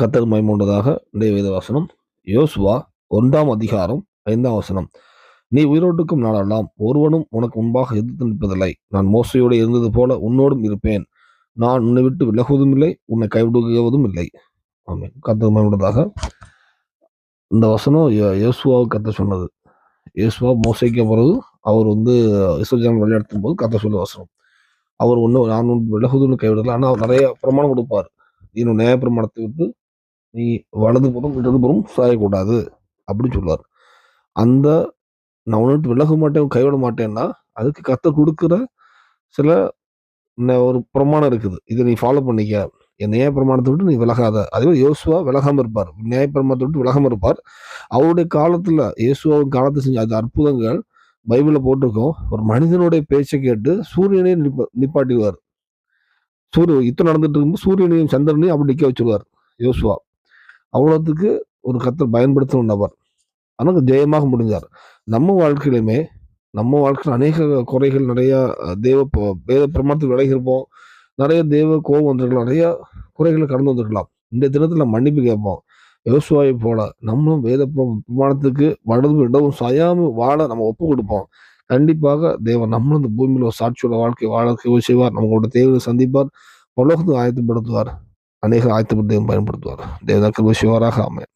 கத்தர் மைமூண்டதாக இன்றைய வேத வசனம். யோசுவா ஒன்றாம் அதிகாரம் ஐந்தாம் வசனம். நீ உயிரோட்டுக்கும் நாளெல்லாம் ஒருவனும் உனக்கு முன்பாக எதிர்த்து நிற்பதில்லை. நான் மோசையோடு இருந்தது போல உன்னோடும் இருப்பேன். நான் உன்னை விட்டு விலகுவதும் இல்லை. உன்னை கைவிடுவதும் இல்லை. ஆமென். கத்தர் மைமூண்டதாக இந்த வசனம் யோ- யோசுவாவுக்கு கத்த சொன்னது. யோசுவா மோசைக்கு பிறகு அவர் வந்து இஸ்ரேல் விளையாடுத்தும் போது கத்த சொல்ல வசனம். அவர் ஒன்று நான் விலகுதுன்னு விலகுதல் கைவிடல ஆனால் அவர் நிறைய பிரமாணம் கொடுப்பார். இன்னும் நியாய பிரமாணத்தை விட்டு நீ வலது புறம் இடது புறம் சாயக்கூடாது அப்படின்னு சொல்லுவார். அந்த நான் உன்னிட்டு விலக மாட்டேன் கைவிட மாட்டேன்னா அதுக்கு கத்த கொடுக்குற சில ஒரு பிரமாணம் இருக்குது. இதை நீ ஃபாலோ பண்ணிக்க. என் நியாய பிரமாணத்தை விட்டு நீ விலகாத. அதே மாதிரி யோசுவா விலகாமல் இருப்பார். நியாய பிரமாணத்தை விட்டு விலகாமல் இருப்பார். அவருடைய காலத்தில் இயேசுவாவின் காலத்தை செஞ்ச அது அற்புதங்கள் பைபிளில் போட்டிருக்கோம். ஒரு மனிதனுடைய பேச்சை கேட்டு சூரியனை நிப்ப நிப்பாட்டிடுவார். சூரிய யுத்தம் நடந்துட்டு இருக்கும்போது சூரியனையும் சந்திரனையும் அப்படி நிற்க வச்சுருவார் யோசுவா. அவ்வளோத்துக்கு ஒரு கத்தர் பயன்படுத்தும் நபர். ஆனால் ஜெயமாக முடிஞ்சார். நம்ம வாழ்க்கையிலுமே நம்ம வாழ்க்கையில் அநேக குறைகள் நிறையா தெய்வ தேவ வேத பிரமாணத்தில் விலகி இருப்போம் நிறைய தேவ கோபம் வந்திருக்கலாம். நிறைய குறைகளை கடந்து வந்திருக்கலாம். இந்த தினத்தில் நம்ம மன்னிப்பு கேட்போம். விவசாயி போல நம்மளும் வேத பிரமாணத்துக்கு வலதும் இடவும் சாயாம வாழ நம்ம ஒப்பு கொடுப்போம். கண்டிப்பாக தேவன் நம்மளும் இந்த பூமியில் ஒரு சாட்சியோட வாழ்க்கை வாழ செய்வார். நம்மளோட தேவையை சந்திப்பார். உலகத்துக்கு ஆயத்தப்படுத்துவார். அநேக ஆயத்தப்படுத்தி பயன்படுத்துவார் தேவதற்கு சிவராக அமையும்